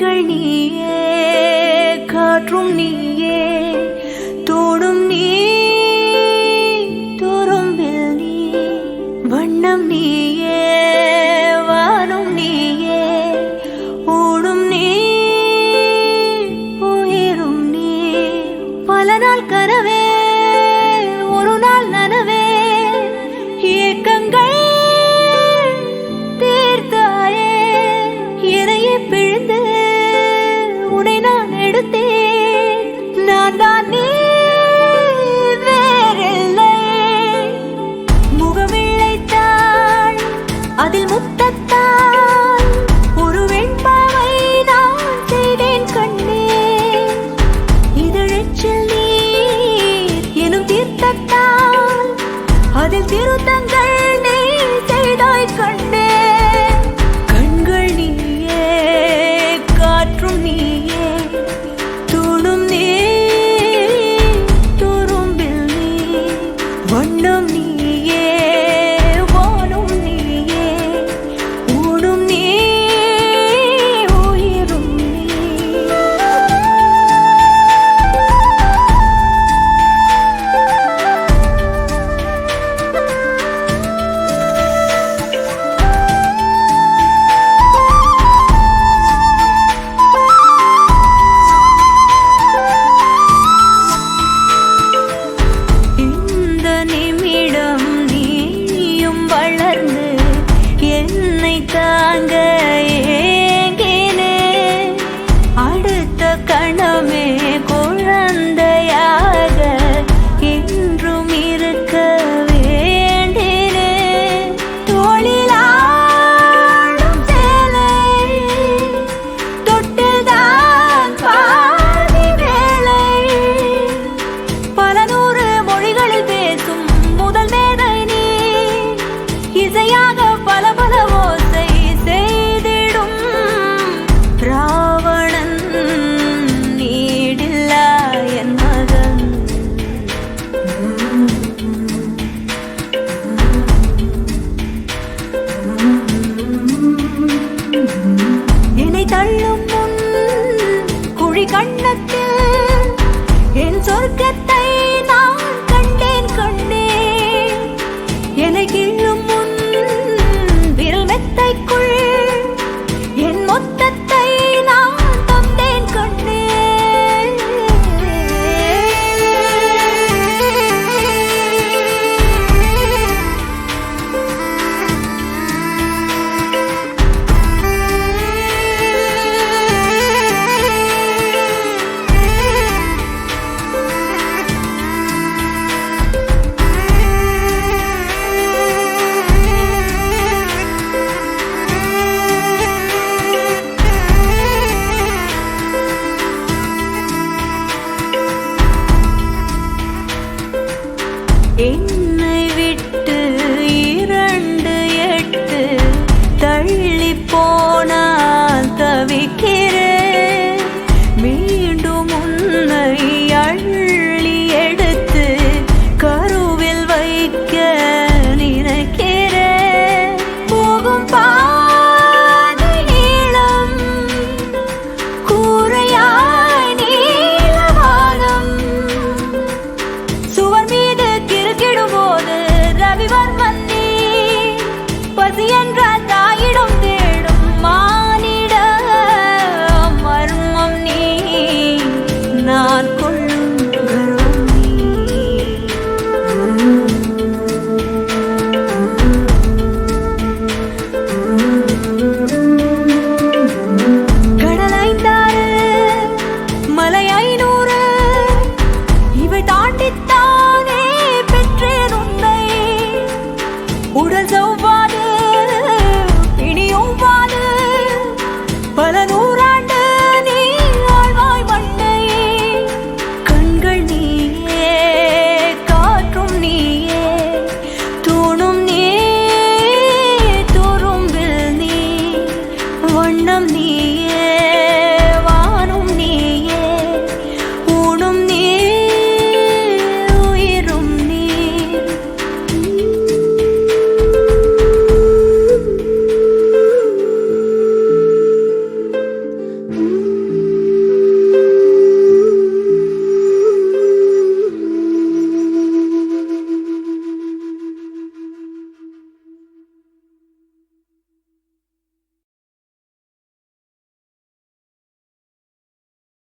கண்கள் நீயே காற்றும் நீயே தோடும் நீ துரும்பில் நீ வண்ணம் நீயே வானும் நீயே ஓடும் நீ உயிரும் நீ. பல நாள் கனவே ஒரு நாள் நனவே என்